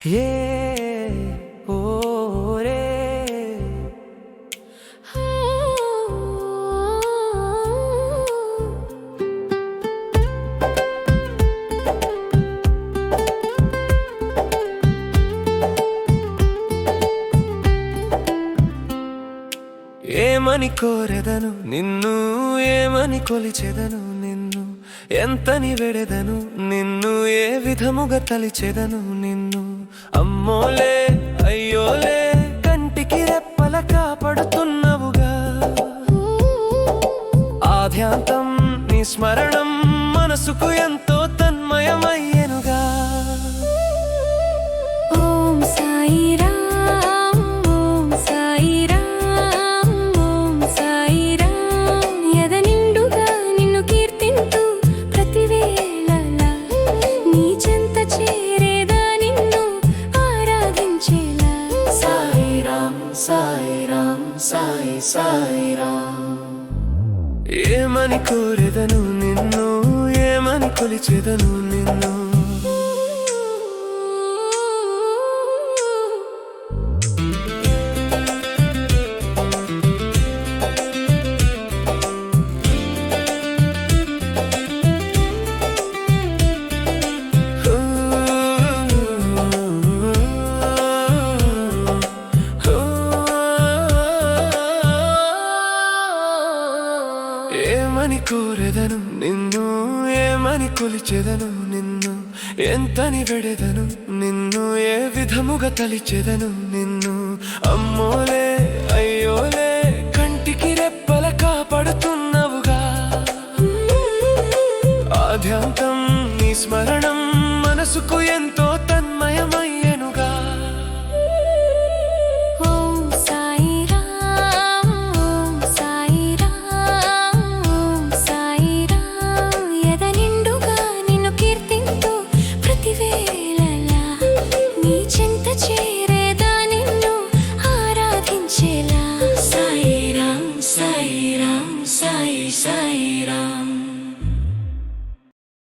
ఏ ఓరే. ఏమని కోరెదను నిన్ను ఏమని కొలిచెదను? ఎంతని వెడెదను నిన్ను ఏ విధముగా తలిచెదను నిన్ను? అమ్మోలే అయ్యోలే కంటికి రెప్పల కాపాడుతున్నవుగా. ఆధ్యాంతం నీ స్మరణం మనసుకు ఎంతో రామ్ సాయి సాయి రామ్. ఏమని కోరెదను నిన్ను? ఏమని కొలిచెదను నిన్ను? ఏమని కోరెదను నిన్ను? ఏమని కొలిచెదను నిన్ను? ఎంతని వెడెదను నిన్ను? ఏ విధముగా తలిచెదను నిన్ను? అమ్మోలే అయ్యోలే కంటికి రెప్పల కాపాడుతున్నవుగా. ఆధ్యాంతం నీ స్మరణం మనసుకు ఎంతో